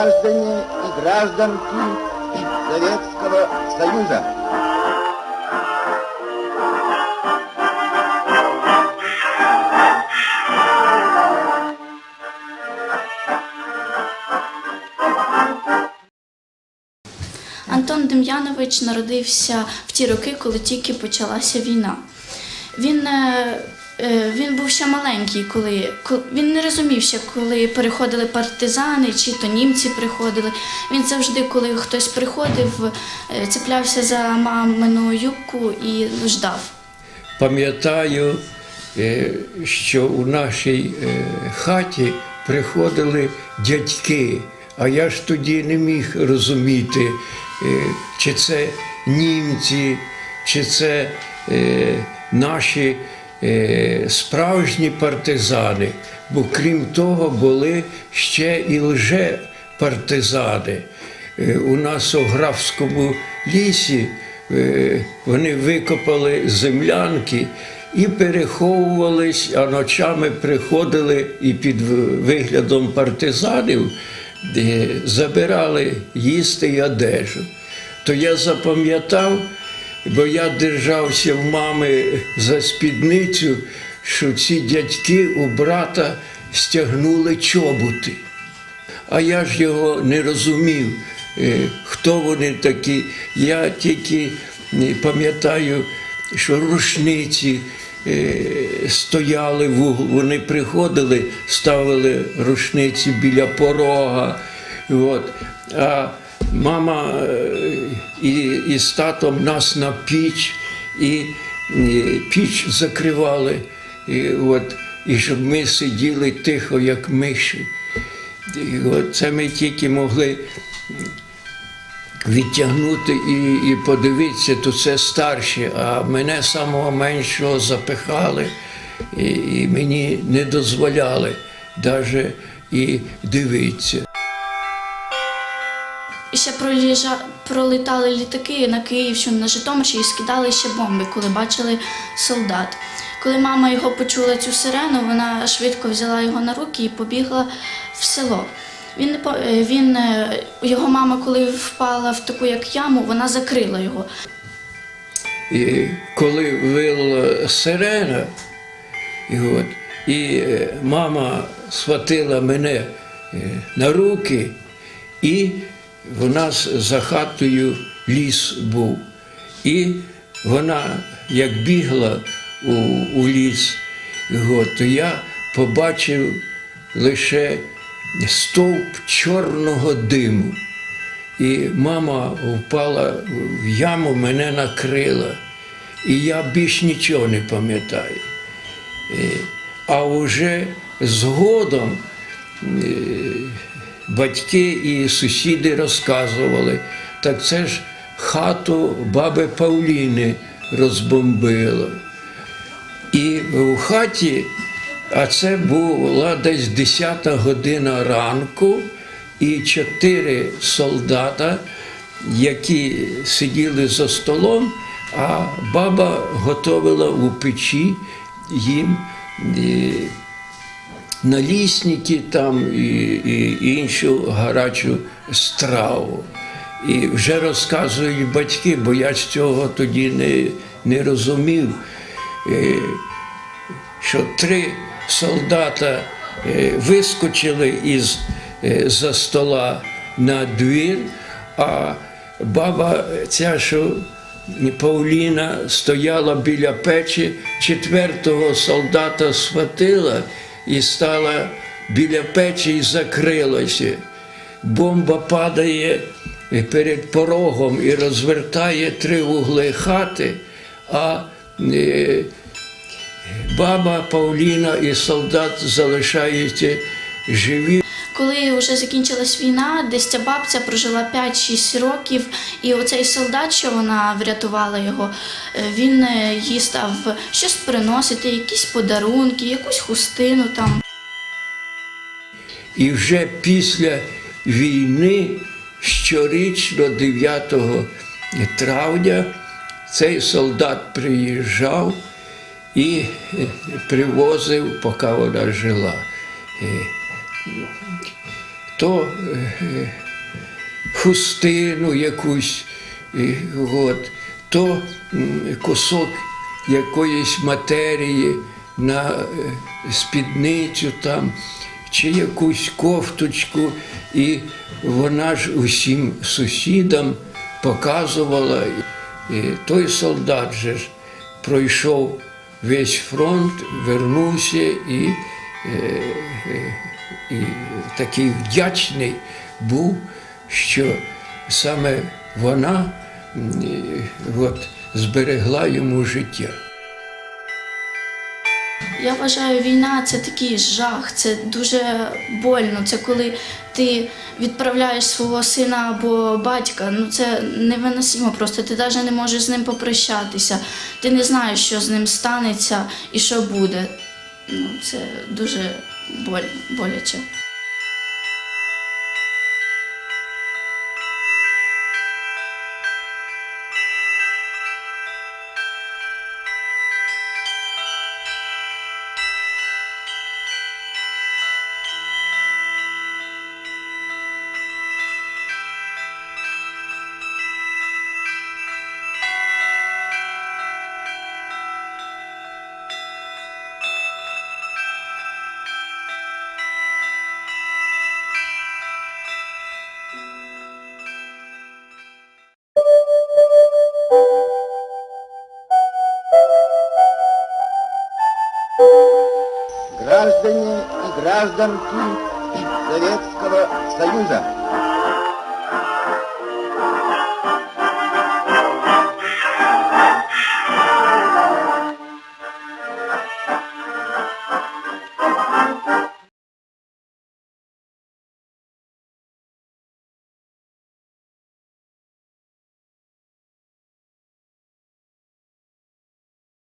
граждане и гражданки Советского Союза. Антон Дем'янович народився в ті роки, коли тільки почалася війна. Він, е, він був ще маленький, коли, він не розумів ще, коли переходили партизани чи то німці приходили. Він завжди, коли хтось приходив, е, цеплявся за мамину юбку і ждав. Пам'ятаю, е, що у нашій е, хаті приходили дядьки, а я ж тоді не міг розуміти, е, чи це німці, чи це е, наші е, справжні партизани. Бо крім того, були ще і лже-партизани. Е, У нас у Графському лісі е, вони викопали землянки і переховувались, а ночами приходили і під виглядом партизанів е, забирали їсти й одежу. То я запам'ятав, бо я держався в мами за спідницю, що ці дядьки у брата стягнули чоботи. А я ж його не розумів, е, хто вони такі. Я тільки пам'ятаю, що рушниці е, стояли. Вони приходили, ставили рушниці біля порога. От. А мама е, і, і з татом нас на піч, і е, піч закривали. І, от, і щоб ми сиділи тихо, як миші. І от це ми тільки могли відтягнути і, і подивитися, то це старші, а мене самого меншого запихали і, і мені не дозволяли навіть і дивитися. Ще проліжа, пролітали літаки на Київщину, на Житомирщину і скидали ще бомби, коли бачили солдат. Коли мама його почула цю сирену, вона швидко взяла його на руки і побігла в село. Він, е, він, е, його мама, коли впала в таку як яму, вона закрила його. І коли вила сирена, і, от, і е, мама схватила мене на руки, і в нас за хатою ліс був. І вона, як бігла у, у ліс, то я побачив лише стовп чорного диму. І мама впала в яму, мене накрила. І я більш нічого не пам'ятаю. Е, А вже згодом е, батьки і сусіди розказували, так це ж хату баби Павліни розбомбило. І в хаті, а це була десь 10 година ранку, і чотири солдата, які сиділи за столом, а баба готувала у печі їм е, налісники там і, і іншу гарячу страву. І вже розказують батьки, бо я ж цього тоді не, не розумів, е, що три солдата е, вискочили із е, за стола на двір, а баба ця, що Павліна стояла біля печі, четвертого солдата схватила і стала біля печі і закрилася. Бомба падає перед порогом і розвертає три вугли хати, а е, баба Павліна і солдат залишаються живі. Коли вже закінчилась війна, десь ця бабця прожила 5-6 років, і оцей солдат, що вона врятувала його, е, він е, їй став щось приносити, якісь подарунки, якусь хустину там. І вже після війни, щорічно 9 травня, цей солдат приїжджав і е, привозив, поки вона жила. То е, е, хустину якусь, е, от, то кусок якоїсь матерії на спідницю там, чи якусь кофточку, і вона ж усім сусідам показувала. І той солдат же ж пройшов весь фронт, вернувся і, і такий вдячний був, що саме вона от, зберегла йому життя. Я вважаю, війна це такий жах, це дуже больно. Це коли ти відправляєш свого сина або батька. Ну це невиносимо просто. Ти навіть не можеш з ним попрощатися. Ти не знаєш, що з ним станеться і що буде. Ну, це дуже bol, bolecho. Граждане и гражданки Советского Союза.